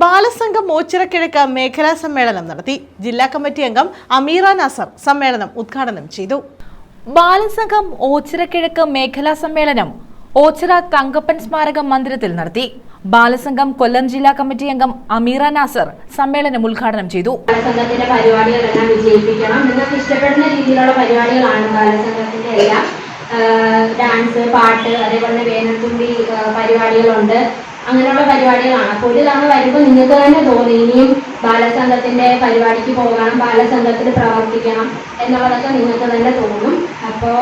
ബാലസംഘം മോച്ചിറക്കിഴക്ക് മേഖലാ സമ്മേളനം നടത്തി. ജില്ലാ കമ്മിറ്റി അംഗം അമീറ നാസർ സമ്മേളനം ഉദ്ഘാടനം ചെയ്തു. ബാലസംഘം ഓച്ചിറക്കിഴക്ക് മേഖലാ സമ്മേളനം ഓച്ചിറ തങ്കപ്പൻ സ്മാരക മന്ദിരത്തിൽ നടത്തി. ബാലസംഘം കൊല്ലം ജില്ലാ കമ്മിറ്റി അംഗം അമീറ നാസർ സമ്മേളനം ഉദ്ഘാടനം ചെയ്തു. ബാലസംഘത്തിന്റെ പരിപാടികളെല്ലാം വിജയിപ്പിക്കണം. നിങ്ങൾക്ക് ഇഷ്ടപ്പെടുന്ന രീതിയിലുള്ള പരിപാടികളാണ് ബാലസംഘത്തിന്റെ എല്ലാം. ഡാൻസ് പാട്ട് അതേപോലെ വേനൽത്തുമ്പി പരിപാടികളുണ്ട്. അങ്ങനെയുള്ള പരിപാടികളാണ്. അപ്പോൾ ഒരു തവണ വരുമ്പോൾ നിങ്ങൾക്ക് തന്നെ തോന്നി ഇനിയും ബാലസംഘത്തിന്റെ പരിപാടിക്ക് പോകണം ബാലസംഘത്തിൽ പ്രവർത്തിക്കണം എന്നുള്ളതൊക്കെ നിങ്ങൾക്ക് തന്നെ തോന്നും. അപ്പോൾ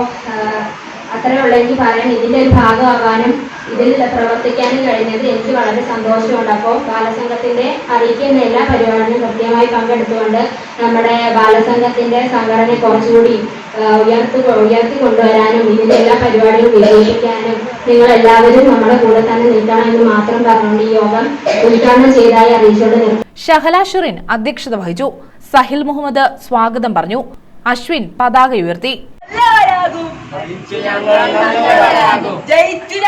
അത്രേ ഉള്ളൂ എനിക്ക് പറയാൻ. ഇതിന്റെ ഒരു ഭാഗമാകാനും ഇതിൽ പ്രവർത്തിക്കാനും കഴിഞ്ഞത് എനിക്ക് വളരെ സന്തോഷമുണ്ട്. അപ്പോൾ ബാലസംഘത്തിന്റെ അറിയിക്കുന്ന എല്ലാ പരിപാടികളും കൃത്യമായി പങ്കെടുത്തുകൊണ്ട് നമ്മുടെ ബാലസംഘത്തിന്റെ സംഘടന കുറച്ചുകൂടി ഉയർത്തി ഉയർത്തി കൊണ്ടുവരാനും ഇതിന്റെ എല്ലാ പരിപാടികളും വിജയിപ്പിക്കാനും നിങ്ങൾ എല്ലാവരും നമ്മുടെ കൂടെ തന്നെ നിൽക്കണം എന്ന് മാത്രം പറഞ്ഞുകൊണ്ട് ഈ യോഗം ഉദ്ഘാടനം ചെയ്തതായി അറിയിച്ചുകൊണ്ട് ഷഹല ഷുറിൻ അധ്യക്ഷത വഹിച്ചു. സഹിൽ മുഹമ്മദ് സ്വാഗതം പറഞ്ഞു. അശ്വിൻ പതാക ഉയർത്തി. ജയിച്ചു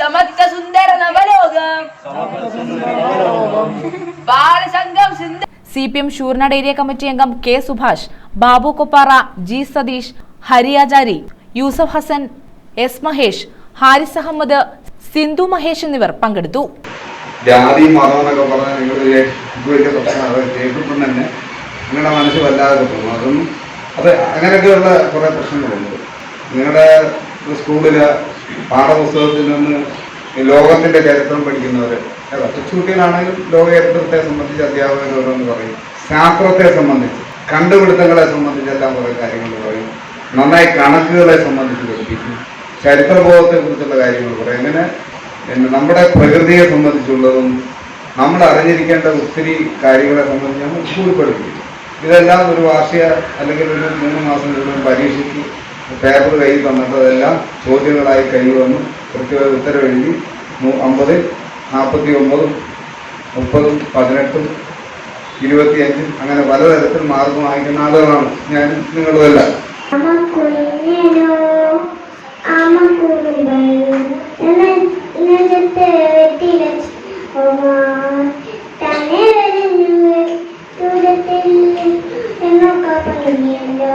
സമത്വ സുന്ദര നവലോകം. Balasangham C P M Sooranad area committee അംഗം K Subhash Babu Koppara G Satheesh Hariyachari Yusuf Hasan S Mahesh Haris Ahmed Sindhu Mahesh എന്നിവർ പങ്കെടുത്തു. ജാതി മതം എന്നൊക്കെ പറഞ്ഞാൽ നിങ്ങൾ കേൾക്കുമ്പോൾ തന്നെ നിങ്ങളുടെ മനസ്സ് വല്ലാതെ തോന്നും. അതും അത് അങ്ങനെയൊക്കെയുള്ള കുറേ പ്രശ്നങ്ങളുണ്ട്. നിങ്ങളുടെ സ്കൂളിലെ പാഠപുസ്തകത്തിൽ നിന്ന് ലോകത്തിന്റെ ചരിത്രം പഠിക്കുന്നവർ കൊച്ചുകുട്ടികളാണെങ്കിലും ലോക ചരിത്രത്തെ സംബന്ധിച്ച് അധ്യാപകർ പറയും. ശാസ്ത്രത്തെ സംബന്ധിച്ച് കണ്ടുപിടുത്തങ്ങളെ സംബന്ധിച്ചെല്ലാം കുറേ കാര്യങ്ങൾ പറയും. നന്നായി കണക്കുകളെ സംബന്ധിച്ച് പഠിപ്പിക്കും. ചരിത്രബോധത്തെ കുറിച്ചുള്ള കാര്യങ്ങൾ പറയും. അങ്ങനെ നമ്മുടെ പ്രകൃതിയെ സംബന്ധിച്ചുള്ളതും നമ്മൾ അറിഞ്ഞിരിക്കേണ്ട ഒത്തിരി കാര്യങ്ങളെ സംബന്ധിച്ച് നമ്മൾ സ്കൂളിൽ പഠിപ്പിക്കും. ഇതെല്ലാം ഒരു വാർഷിക അല്ലെങ്കിൽ ഒരു മൂന്ന് മാസം മുഴുവൻ പരീക്ഷയ്ക്ക് പേപ്പർ കയ്യിൽ തന്നിട്ട് അതെല്ലാം ചോദ്യങ്ങളായി കയ്യിൽ വന്നു. കൃത്യമായി ഉത്തരവെഴുതി. അമ്പതിൽ നാൽപ്പത്തി ഒമ്പതും മുപ്പതും പതിനെട്ടും ഇരുപത്തിയഞ്ചും അങ്ങനെ പലതരത്തിൽ മാർക്ക് വാങ്ങിക്കുന്ന ആളുകളാണ് ഞാൻ നിങ്ങളുമെല്ലാം. തന്നെ എന്നൊക്കെ പറഞ്ഞല്ലോ.